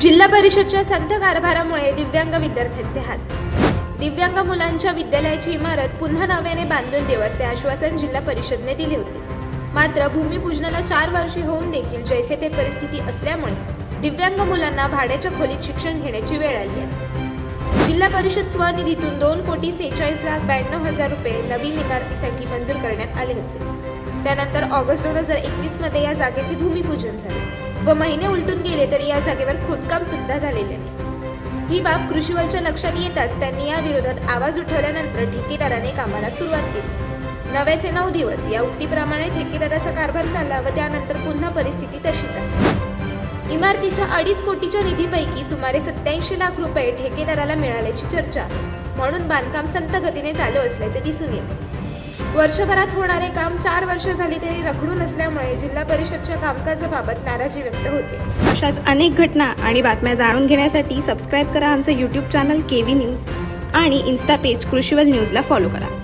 जिल्हा परिषदच्या संत कारभारामुळे दिव्यांग विद्यार्थ्यांचे हाल. दिव्यांग मुलांच्या विद्यालयाची इमारत पुन्हा नव्याने बांधून देऊ असे आश्वासन जिल्हा परिषदने दिले होते. मात्र भूमिपूजनाला चार वर्षे होऊन देखील जैसे ते परिस्थिती असल्यामुळे दिव्यांग मुलांना भाड्याच्या खोलीत शिक्षण घेण्याची वेळ आली आहे. जिल्हा परिषद स्वनिधीतून दोन कोटी सेहेचाळीस लाख ब्याण्णव हजार रुपये नवीन इमारतीसाठी मंजूर करण्यात आले होते. त्यानंतर ऑगस्ट दोन हजार एकवीसमध्ये या जागेचे भूमिपूजन झाले व महिने उलटून गेले तरी या जागेवर खोदकाम सुद्धा झालेले आहे ही बाब कृषीवलच्या लक्षात येताच त्यांनी या विरोधात आवाज उठवल्यानंतर ठेकेदाराने कामाला सुरुवात केली. नव्याचे नऊ दिवस या उक्तीप्रमाणे ठेकेदाराचा कारभार चालला व त्यानंतर पुन्हा परिस्थिती तशीच आहे. इमारतीच्या अडीच कोटीच्या निधीपैकी सुमारे सत्याऐंशी लाख रुपये ठेकेदाराला मिळाल्याची चर्चा म्हणून बांधकाम संत गतीने चालू असल्याचे दिसून येते. वर्षभरात होणारे काम चार वर्ष झाली तरी रखडून असल्यामुळे जिल्हा परिषदच्या कामकाजाबाबत नाराजी व्यक्त होते. अशाच अनेक घटना आणि बातम्या जाणून घेण्यासाठी सबस्क्राईब करा आमचं YouTube channel K V news आणि इन्स्टा पेज कृषीवल न्यूजला फॉलो करा.